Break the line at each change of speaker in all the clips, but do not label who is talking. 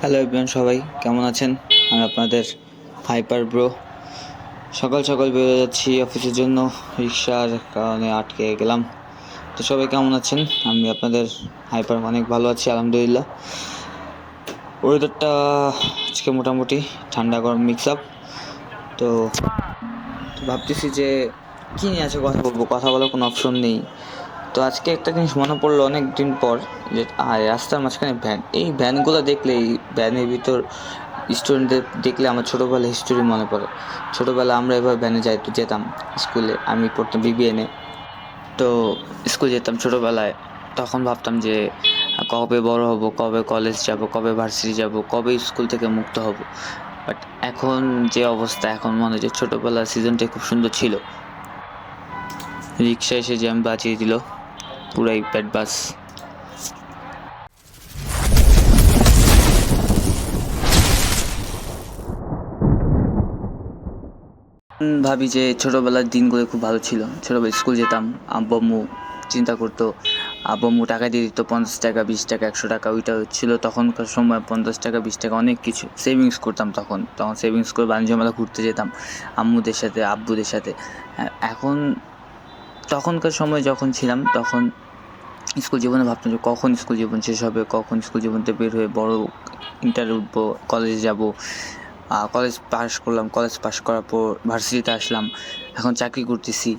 Hello everyone সবাই কেমন আছেন? আমি আপনাদের হাইপার ব্রো সকাল সকাল বেরো যাচ্ছি অফিসের জন্য, রিক্সার কারণে আটকে গেলাম। তো সবাই কেমন আছেন? আমি আপনাদের হাইপার অনেক ভালো আছি, আলহামদুলিল্লাহ। ওয়েদারটা আজকে মোটামুটি ঠান্ডা গরম মিক্স আপ তো ভাবতেছি যে কী নিয়ে আছে কথা বলব? কথা বলার কোনো অপশন নেই। তো আজকে একটা জিনিস মনে পড়ল অনেক দিন পর যে রাস্তার মাঝখানে ভ্যান এই ভ্যানগুলো দেখলে, এই ভ্যানের ভিতর স্টুডেন্টদের দেখলে আমার ছোটোবেলা হিস্টোরি মনে পড়ে। ছোটোবেলা আমরা এবার ভ্যানে যাই যেতাম স্কুলে আমি পড়তাম বিবিএনে তো স্কুল যেতাম ছোটোবেলায়। তখন ভাবতাম যে, কবে বড় হব, কবে কলেজ যাব, কবে ভার্সিটি যাব, কবে স্কুল থেকে মুক্ত হব। বাট এখন যে অবস্থা, এখন মনে যে ছোটোবেলার সিজনটা খুব সুন্দর ছিল। রিক্সা এসে জ্যাম বাঁচিয়ে দিল। পুরাই পেট বাস। ভাবি যে ছোটোবেলার দিনগুলো খুব ভালো ছিল। ছোটোবেলায় স্কুল যেতাম আব্বম্মু চিন্তা করতো আব্বম্মু টাকা দিয়ে দিত পঞ্চাশ টাকা বিশ টাকা একশো টাকা। ওইটা ছিল তখনকার সময় পঞ্চাশ টাকা বিশ টাকা অনেক কিছু। সেভিংস করতাম তখন। তখন সেভিংস করে বাণিজ্য মেলা ঘুরতে যেতাম আম্মুদের সাথে আব্বুদের সাথে। হ্যাঁ, এখন তখনকার সময় যখন ছিলাম, তখন স্কুল জীবনে ভাবতাম যে কখন স্কুল জীবন শেষ হবে, কখন স্কুল জীবনতে বের হয়ে বড় ইন্টার উঠবো কলেজে যাব। কলেজ পাস করলাম কলেজ পাস করার পর ভার্সিটিতে আসলাম, এখন চাকরি করতেছি।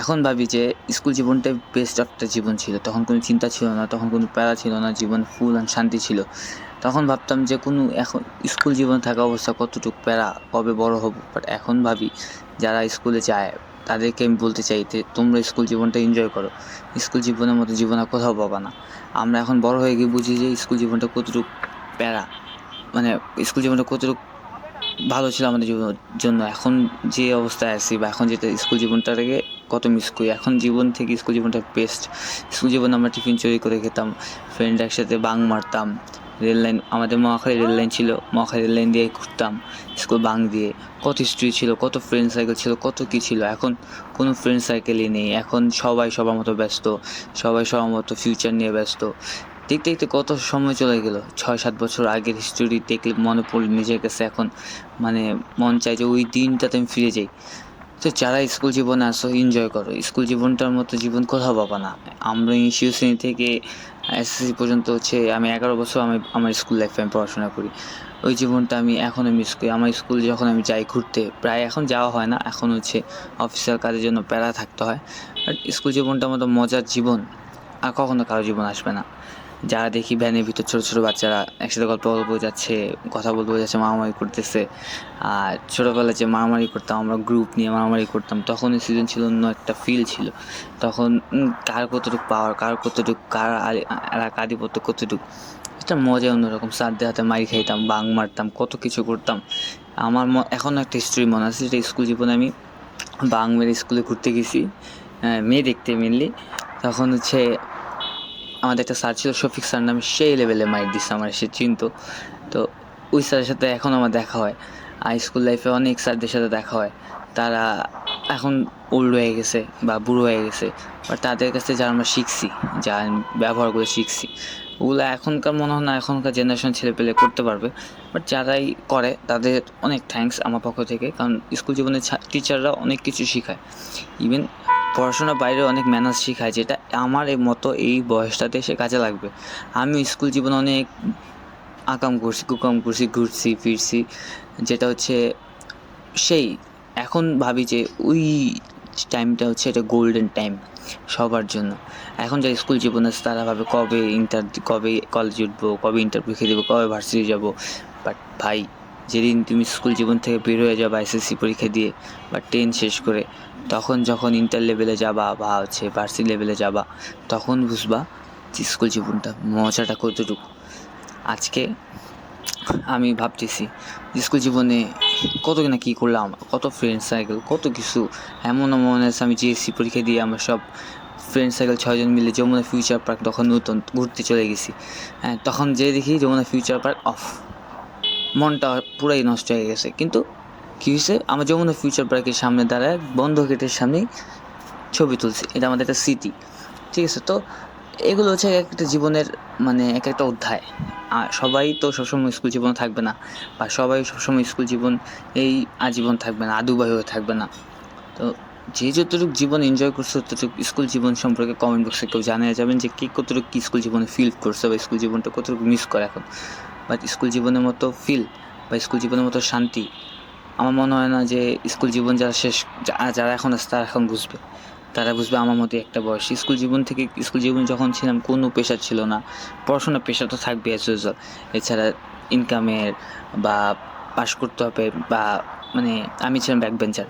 এখন ভাবি যে স্কুল জীবনটাই বেস্ট একটা জীবন ছিল। তখন কোনো চিন্তা ছিল না, তখন কোনো প্যারা ছিল না, জীবন ফুল অ্যান্ড শান্তি ছিল। তখন ভাবতাম যে কোনো এখন স্কুল জীবন থাকা অবস্থা কতটুকু প্যারা, কবে বড় হব? বাট এখন ভাবি, যারা স্কুলে যায় তাদেরকে আমি বলতে চাই যে, তোমরা স্কুল জীবনটা এনজয় করো। স্কুল জীবনের মতো জীবন আর কোথাও পাবা না। আমরা এখন বড় হয়ে গিয়ে বুঝি যে, স্কুল জীবনটা কতটুকু প্যারা। মানে স্কুল জীবনটা কতটুকু ভালো ছিল আমাদের জীবনের জন্য। এখন যে অবস্থায় আছি বা এখন যেটা, স্কুল জীবনটাকে কত মিস করি। এখন জীবন থেকে স্কুল জীবনটা বেস্ট স্কুল জীবনে আমরা টিফিন চুরি করে খেতাম ফ্রেন্ড একসাথে বাং মারতাম রেল লাইন, আমাদের মহাখালী রেল লাইন ছিল, মহাখালী রেল লাইন দিয়ে ঘুরতাম, স্কুল বাং দিয়ে। কত স্ট্রি ছিল, কত ফ্রেন্ড সাইকেল ছিল, কত কী ছিল। এখন কোনো ফ্রেন্ড সাইকেলই নেই। এখন সবাই সবার মতো ব্যস্ত, সবাই সবার মতো ফিউচার নিয়ে ব্যস্ত। দেখতে দেখতে কত সময় চলে গেল। ছয় সাত বছর আগের হিস্টোরি দেখলে মনে পড়লে নিজের কাছে এখন। মানে মন চায় যে ওই দিনটাতে আমি ফিরে যাই। তো যারা স্কুল জীবনে আসো এনজয় করো, স্কুল জীবনটার মতো জীবন কোথাও পাবা না। আমরা শিশু শ্রেণি থেকে এসএসসি পর্যন্ত হচ্ছে আমি এগারো বছর আমি আমার স্কুল লাইফে আমি পড়াশোনা করি। ওই জীবনটা আমি এখনও মিস করি। আমার স্কুল যখন আমি যাই ঘুরতে, প্রায় এখন যাওয়া হয় না, এখন হচ্ছে অফিসিয়াল কাজের জন্য প্যারা থাকতে হয়। বাট স্কুল জীবনটার মতো মজার জীবন, আর কখনো কারও জীবন আসবে না। যারা দেখি ভ্যানের ভিতর ছোটো ছোটো বাচ্চারা একসাথে গল্প গল্প যাচ্ছে, কথা বলতে যাচ্ছে, মারামারি করতেছে। আর ছোটোবেলায় যে মারামারি করতাম, আমরা গ্রুপ নিয়ে মারামারি করতাম, তখন সিজন ছিল অন্য একটা ফিল ছিল। তখন কার কতটুকু পাওয়ার কার কতটুকু, কার এলাকা আধিপত্য কতটুকু এটা মজা অন্যরকম। সাধ্যে হাতে মারি খাইতাম, বাং মারতাম, কত কিছু করতাম। আমার এখনও একটা হিস্ট্রি মনে আছে, যেটা স্কুল জীবনে আমি বাং মেরে স্কুলে ঘুরতে গেছি মেয়ে দেখতে মেনলি তখন হচ্ছে আমাদের একটা স্যার ছিল, শফিক স্যার নামে সেই লেভেলে মাইক দিচ্ছে আমার, সে চিনতো। তো ওই স্যারের সাথে এখন আমার দেখা হয়। আর স্কুল লাইফে অনেক স্যারদের সাথে দেখা হয়। তারা এখন ওল্ড হয়ে গেছে বা বুড়ো হয়ে গেছে। বাট তাদের কাছে যা আমরা শিখছি, যা ব্যবহার করে শিখছি, ওগুলো এখনকার মনে হয় না, এখনকার জেনারেশন ছেলে পেলে করতে পারবে। বাট যারাই করে, তাদের অনেক থ্যাঙ্কস আমার পক্ষ থেকে। কারণ স্কুল জীবনে টিচাররা অনেক কিছু শেখায়। ইভেন পড়াশোনার বাইরে অনেক ম্যানার্স শেখায়, যেটা আমার মতো এই বয়সটাতে সে কাজে লাগবে। আমি স্কুল জীবনে অনেক আকাম করছি, কুকাম করছি, ঘুরছি, ফিরছি, যেটা হচ্ছে সেই, এখন ভাবি যে ওই টাইমটা হচ্ছে এটা গোল্ডেন টাইম সবার জন্য। এখন যারা স্কুল জীবনে আছে, তারা ভাবে কবে ইন্টার কবে কলেজে উঠবো, কবে ইন্টারভিউ খেয়ে দেবো, কবে ভার্সিটি যাব। বাট ভাই যেদিন তুমি স্কুল জীবন থেকে বের হয়ে যাবা এসএসসি পরীক্ষা দিয়ে বা টেন শেষ করে, তখন যখন ইন্টার লেভেলে যাবা বা হচ্ছে ভার্সিটি লেভেলে যাবা, তখন বুঝবা যে স্কুল জীবনটা মজাটা কতটুকু। আজকে আমি ভাবতেছি স্কুল জীবনে কত না কী করলাম, কত ফ্রেন্ড সাইকেল কত কিছু, এমন মনে আছে আমি জিএসসি পরীক্ষা দিয়ে আমার সব ফ্রেন্ড সাইকেল ছয়জন মিলে যমুনা ফিউচার পার্ক তখন নতুন ঘুরতে চলে গেছি। হ্যাঁ তখন যে দেখি যমুনা ফিউচার পার্ক অফ মনটা পুরাই নষ্ট হয়ে গেছে। কিন্তু কী হয়েছে? আমার যমুনা ফিউচার পার্কের সামনে দাঁড়ায় বন্ধ গেটের সামনেই ছবি তুলছি। এটা আমাদের একটা স্মৃতি ঠিক আছে? তো এগুলো হচ্ছে এক একটা জীবনের মানে এক একটা অধ্যায়। আর সবাই তো সবসময় স্কুল জীবন থাকবে না বা সবাই সবসময় স্কুল জীবন এই আজীবন থাকবে না আদুবাহী হয়ে থাকবে না। তো যে যতটুকু জীবন এনজয় করছে, ততটুকু স্কুল জীবন সম্পর্কে কমেন্ট বক্সে কেউ জানিয়ে যাবেন যে কে কতটুকু কি স্কুল জীবনে ফিল করছে বা স্কুল জীবনটা কতটুকু মিস করে এখন। বাট স্কুল জীবনের মতো ফিল বা স্কুল জীবনের মতো শান্তি, আমার মনে হয় না যে স্কুল জীবন যারা শেষ যারা এখন আছে তারা এখন বুঝবে। তারা বুঝবে আমার মতো একটা বয়স। স্কুল জীবন থেকে, স্কুল জীবন যখন ছিলাম কোনো পেশা ছিল না। পড়াশোনার পেশা তো থাকবে অ্যাজ ইউজুয়াল এছাড়া ইনকামের বা পাশ করতে হবে বা মানে আমি ছিলাম ব্যাক বেঞ্চার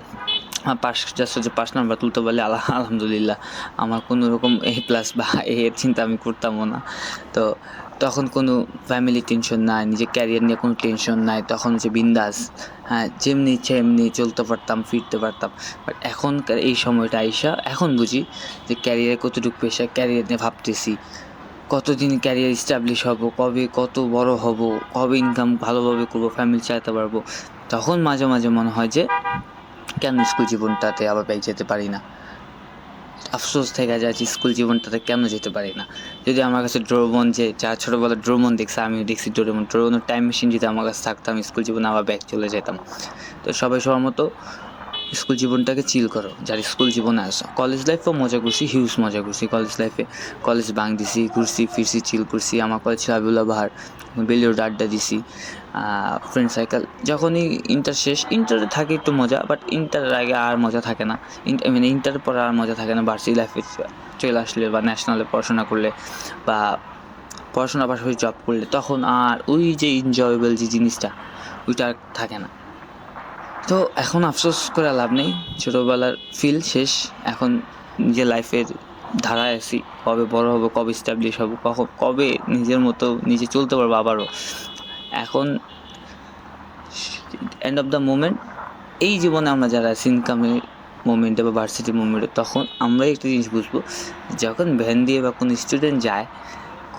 পাস জাস্ট হচ্ছে পাস নাম্বার তুলতে পারলে আল্লাহ আলহামদুলিল্লাহ। আমার কোনো রকম এ প্লাস বা এ চিন্তা আমি করতামও না। তো তখন কোনো ফ্যামিলি টেনশন নাই, নিজের ক্যারিয়ার নিয়ে কোনো টেনশন নাই, তখন হচ্ছে বিন্দাস। হ্যাঁ যেমনি ইচ্ছে এমনি চলতে পারতাম, ফিরতে পারতাম। বাট এখনকার এই সময়টা আইসা, এখন বুঝি যে ক্যারিয়ারে কতটুকু পেশা ক্যারিয়ার নিয়ে ভাবতেছি। কতদিন ক্যারিয়ার স্টাবলিশ হব, কবে কত বড় হব, কবে ইনকাম ভালোভাবে করব ফ্যামিলি চালাতে পারব। তখন মাঝে মাঝে মনে হয় যে, কেন স্কুল জীবনটাতে আবার ব্যাক যেতে পারি না। আফসোস থেকে যায় যে স্কুল জীবনটাতে কেন যেতে পারি না। যদি আমার কাছে ড্রোমন যে, যা ছোটোবেলা ড্রোমন দেখছে আমি দেখছি ড্রোমন ড্রোমনের টাইম মেশিন যদি আমার কাছে থাকতাম স্কুল জীবনে আবার ব্যাক চলে যেতাম। তো সবাই সবার মতো স্কুল জীবনটাকে চিল করো, যার স্কুল জীবনে আসো। কলেজ লাইফেও মজা করছি হিউজ মজা করছি। কলেজ লাইফে কলেজ বাং দিছি, ঘুরছি, ফিরছি চিল করছি। আমার কলেজ ছিল আবিউল্লাহ বাহার বেলিওর আড্ডা দিছি ফ্রেন্ড সাইকেল যখনই ইন্টার শেষ ইন্টারে থাকে একটু মজা বাট ইন্টারের আগে আর মজা থাকে না। মানে ইন্টারের পরে আর মজা থাকে না ভার্সিটি লাইফে চলে আসলে বা ন্যাশনালে পড়াশোনা করলে বা পড়াশোনার পাশাপাশি জব করলে, তখন আর ওই যে এনজয়েবল যে জিনিসটা, ওইটা আর থাকে না। তো এখন আফসোস করে লাভ নেই। ছোটোবেলার ফিল শেষ। এখন নিজের লাইফের ধারায় আছি। কবে বড় হব, কবে স্ট্যাবলিশ হব, কখন, কবে নিজের মতো নিজে চলতে পারব আবারও। এখন এন্ড অফ দ্য মোমেন্ট এই জীবনে আমরা যারা আছি ইনকামের মোমেন্টে বা ভার্সিটি মোমেন্টে তখন আমরাই একটা জিনিস বুঝব, যখন ভ্যান দিয়ে বা কোনো স্টুডেন্ট যায়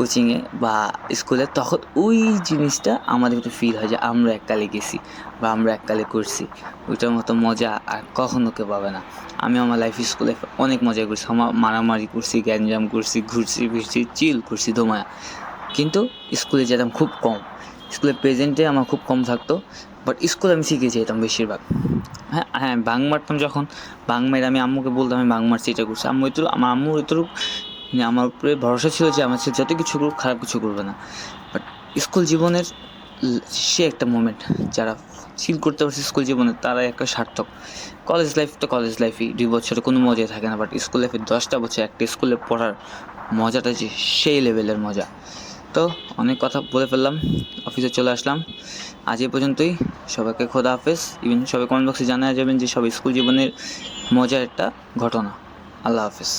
কোচিংয়ে বা স্কুলে তখন ওই জিনিসটা আমাদের একটু ফিল হয় যে আমরা এককালে গেছি বা আমরা এককালে করছি। ওইটার মতো মজা আর কখনো কেউ পাবে না। আমি আমার লাইফ স্কুলে অনেক মজা করছি। আমার মারামারি করছি, গ্যাঞ্জাম করছি, ঘুরছি, ফিরছি চিল করছি ধোমায়া কিন্তু স্কুলে যেতাম খুব কম। স্কুলে প্রেজেন্টে আমার খুব কম থাকতো বাট স্কুলে আমি শিখে যেতাম বেশিরভাগ। হ্যাঁ হ্যাঁ বাং মারতাম যখন বাং মেরে আমি আম্মুকে বলতাম, আমি বাং মারছি এটা করছি। আম্মু এত আমার আম্মু এতটুকু মানে আমার উপরে ভরসা ছিল যে আমার যত কিছু করুক, খারাপ কিছু করবে না। বাট স্কুল জীবনের সে একটা মোমেন্ট যারা ফিল করতে পারছে স্কুল জীবনে তারা একটা সার্থক। কলেজ লাইফ তো কলেজ লাইফই দুই বছরে কোনো মজাই থাকে না বাট স্কুল লাইফে দশটা বছর একটা স্কুলে পড়ার মজাটা যে সেই লেভেলের মজা। তো অনেক কথা বলে ফেললাম অফিসে চলে আসলাম। আজ এই পর্যন্তই, সবাইকে খোদা হাফেজ। ইভেন সবাই কমেন্ট বক্সে জানা যাবেন যে সব স্কুল জীবনের মজার একটা ঘটনা। আল্লাহ হাফেজ।